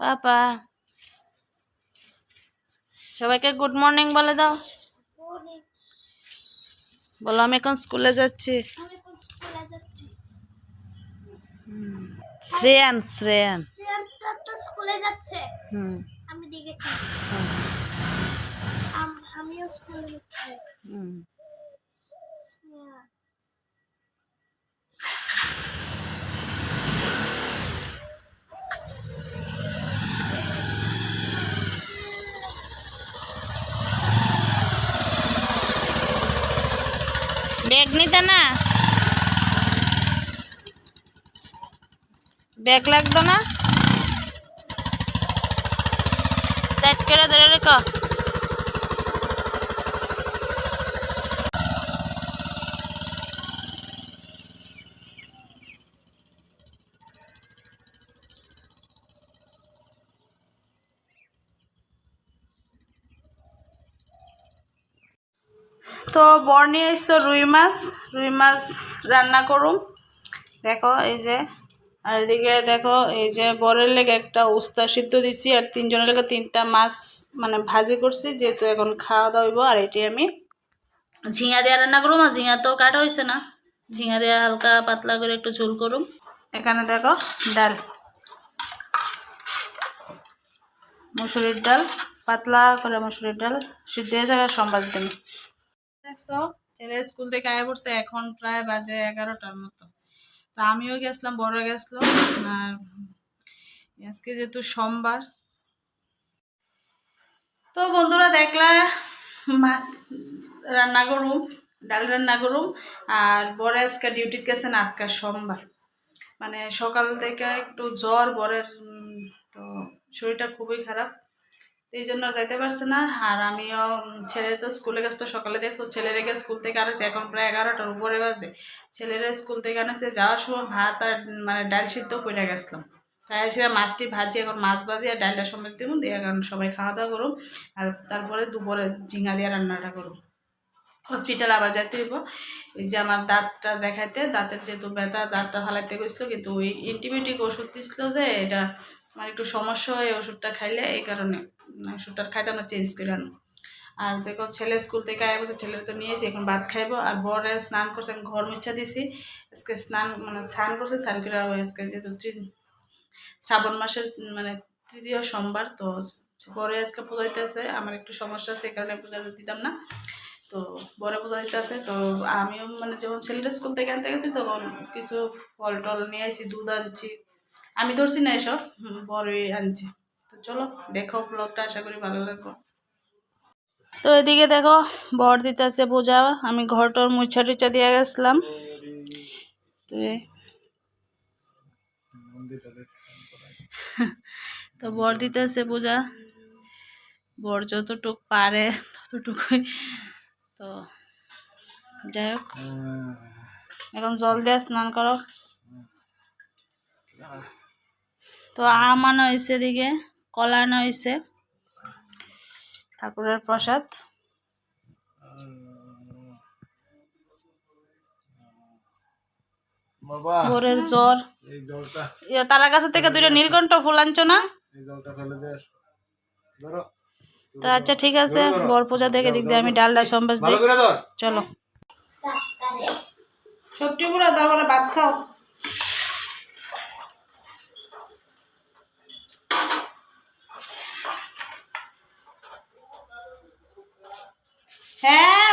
পাপা। সবাইকে good morning বলে দাও। বলো আমি এখন স্কুলে যাচ্ছি। শ্রেয়ান শ্রেয়ান। শ্রেয়ান্তা স্কুলে যাচ্ছে হুম। আমি দেখেছি আমিও স্কুলে যাচ্ছি। হুম। ব্যাগ নিতে না? ব্যাগ লাগতো না? টাইট করে ধরে রেখো। তো বর নিয়ে এসলো রুই মাছ রুই মাছ রান্না করুম। দেখো, এই যে, আর এদিকে দেখো, এই যে বরের লেগে একটা উস্তা সিদ্ধ দিচ্ছি আর তিনজনের লেগে তিনটা মাছ মানে ভাজি করছি, যেহেতু এখন খাওয়া দাওয়া আর এটি আমি ঝিঙা দিয়ে রান্না করুম, আর ঝিঙা তো কাটা হয়েছে না। ঝিঙা দিয়ে হালকা পাতলা করে একটু ঝোল করুম। এখানে দেখো, ডাল। মুসুরির ডাল, পাতলা করে মুসুরির ডাল, সিদ্ধ হয়ে যায় সম্বাদ দিন। দেখছ? ছেলে স্কুল থেকে আয় পড়ছে এখন প্রায় বাজে এগারোটার মতো। তা আমিও গেছিলাম বড় গেছিল। আর আজকে যেহেতু সোমবার। তো বন্ধুরা দেখলা, মাছ রান্না করুম, ডাল রান্না করুম, আর বড় আজকে ডিউটিতে গেছেন আজকে সোমবার। মানে সকাল থেকে একটু জ্বর, বরের তো শরীরটা খুবই খারাপ। এই জন্য যাইতে পারছে না। আর আমিও ছেলে তো স্কুলে গেছে তো সকালে দেখছ ছেলে রেখে স্কুল থেকে আনেছে, এখন প্রায় এগারোটার উপরে বাজে। ছেলেরা স্কুল থেকে আনেছে, যাওয়ার সময় ভাত আর মানে ডাল সিদ্ধ করে গেছিলাম। তাই সেটা মাছটি ভাজি, এখন মাছ ভাজি আর ডালটা সময় দিব দিয়ে এখন সবাই খাওয়া দাওয়া করুম আর তারপরে দুপুরে ঝিঙা দিয়ে রান্নাটা করুম হসপিটাল আবার যেতে হইব। এই যে আমার দাঁতটা দেখাইতে, দাঁতের যেহেতু ব্যথা, দাঁতটা ফালাইতে গেছিল, কিন্তু ওই অ্যান্টিবায়োটিক ওষুধ দিছিল যে, এটা আমার একটু সমস্যা হয় ওষুধটা খাইলে, এই কারণে ওষুধটা খাইতে আমরা চেঞ্জ করে আনো আর দেখো, ছেলে স্কুল থেকে আয় বসে ছেলের তো নিয়েছি এখন ভাত খাইবো। আর বরে স্নান করছে আমি ঘর মুছা দিছি। আজকে স্নান মানে স্নান করছে, স্নান করে আজকে যেহেতু শ্রাবণ মাসের মানে তৃতীয় সোমবার, তো পরে আজকে পূজাইতে আছে। আমার একটু সমস্যা আছে, এই কারণে পূজা দিতাম না। তো বড় পূজা দিতে আছে, তো আমিও মানে যখন ছেলেটা স্কুল থেকে আনতে গেছি, তখন কিছু ফল টল নিয়ে আসি দুধ আনছি আমি ধরছি না এসব। বড়ই আনছি। তো চলো দেখো ব্লগটা আশা করি ভালো লাগবে। তো এদিকে দেখো, বর দিতে আছে পূজা। আমি ঘর টর মুছা টুচা দিয়ে গেছিলাম। তো তো বর দিতে আছে পূজা। বর যতটুক পারে, ততটুকুই। তো যাই হোক। এখন জল দিয়ে স্নান করো। তো আম আনা হয়েছে এদিকে কলা আনা হয়েছে ঠাকুরের প্রসাদ। ভোরের জ্বর। ইয়ে, তারা কাছে থেকে দুইটা নীলকণ্ঠ ফুল আনছো না? এই জলটা ফেলে দে ধরো। তো আচ্ছা ঠিক আছে বর পূজা দেখে দিক দিয়ে আমি ডালটা সম্বাস দিই। ভালো করে ধর। চলো। সবটি পুরো তারপরে ভাত খাও। হ্যাঁ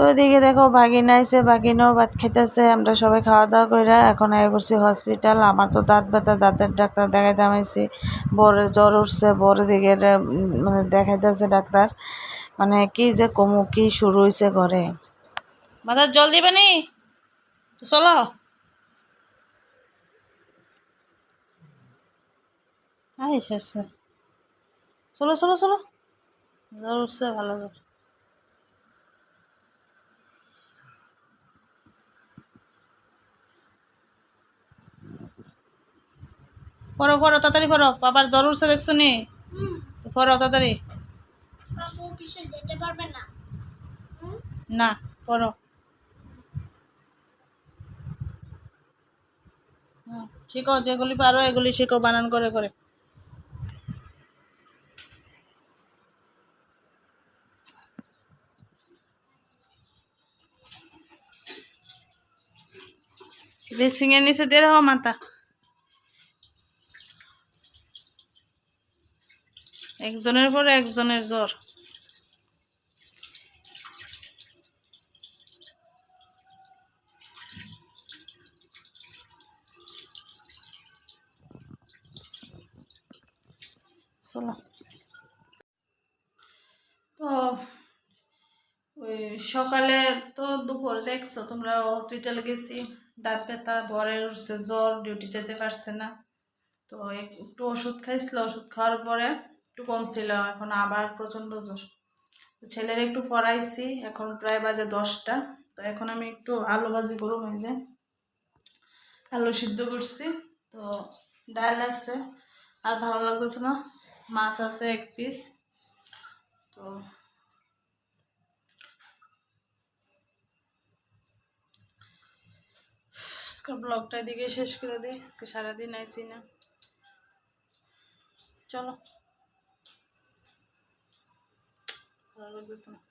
তো ওইদিকে দেখো ভাগিনা আইসে ভাগিনাও ভাত খেতেছে আমরা সবাই খাওয়া দাওয়া করে এখন আয় করছি হসপিটাল আমার তো দাঁত ব্যথা, দাঁতের ডাক্তার দেখাইতে আমাইছি বড় জ্বর উঠছে বড় দিকে মানে দেখাইতেছে ডাক্তার। মানে কি যে কমু, কি শুরু হয়েছে ঘরে। মাথার জল দিবে নি? চলো। চলো চলো চলো। জ্বর উঠছে, ভালো জ্বর। পড়ো পড়ো তাড়াতাড়ি পড়ো। বাবার জ্বর উঠছে দেখছ নি? পড়ো তাড়াতাড়ি। বাবু অফিসে যেতে পারবে না। না পড়ো। শিখো যেগুলি পারো এগুলি শিখো বানান করে করে। এর নিচে দিয়ে রাখো মাথা। একজনের পরে একজনের জ্বর। তো, ওই সকালে তো দুপুর দেখছ, তোমরা হসপিটালে গেছি, দাঁত ব্যথা বরের উঠছে, জ্বর ডিউটি যেতে পারছে না। তো একটু ওষুধ খাইছিল, ওষুধ খাওয়ার পরে একটু কম ছিল, এখন আবার প্রচণ্ড ছেলের একটু পড়াইছি, এখন প্রায় বাজে দশটা। তো এখন আমি একটু আলু ভাজি করব এই যে আলু সিদ্ধ করছি। তো ডাল আছে, আর ভালো লাগতেছে না, মাছ আছে এক পিস তো ব্লগটা এদিকে শেষ করে দিই, আজকে সারাদিন আইছি না। চলো। ভালো লাগতেছে না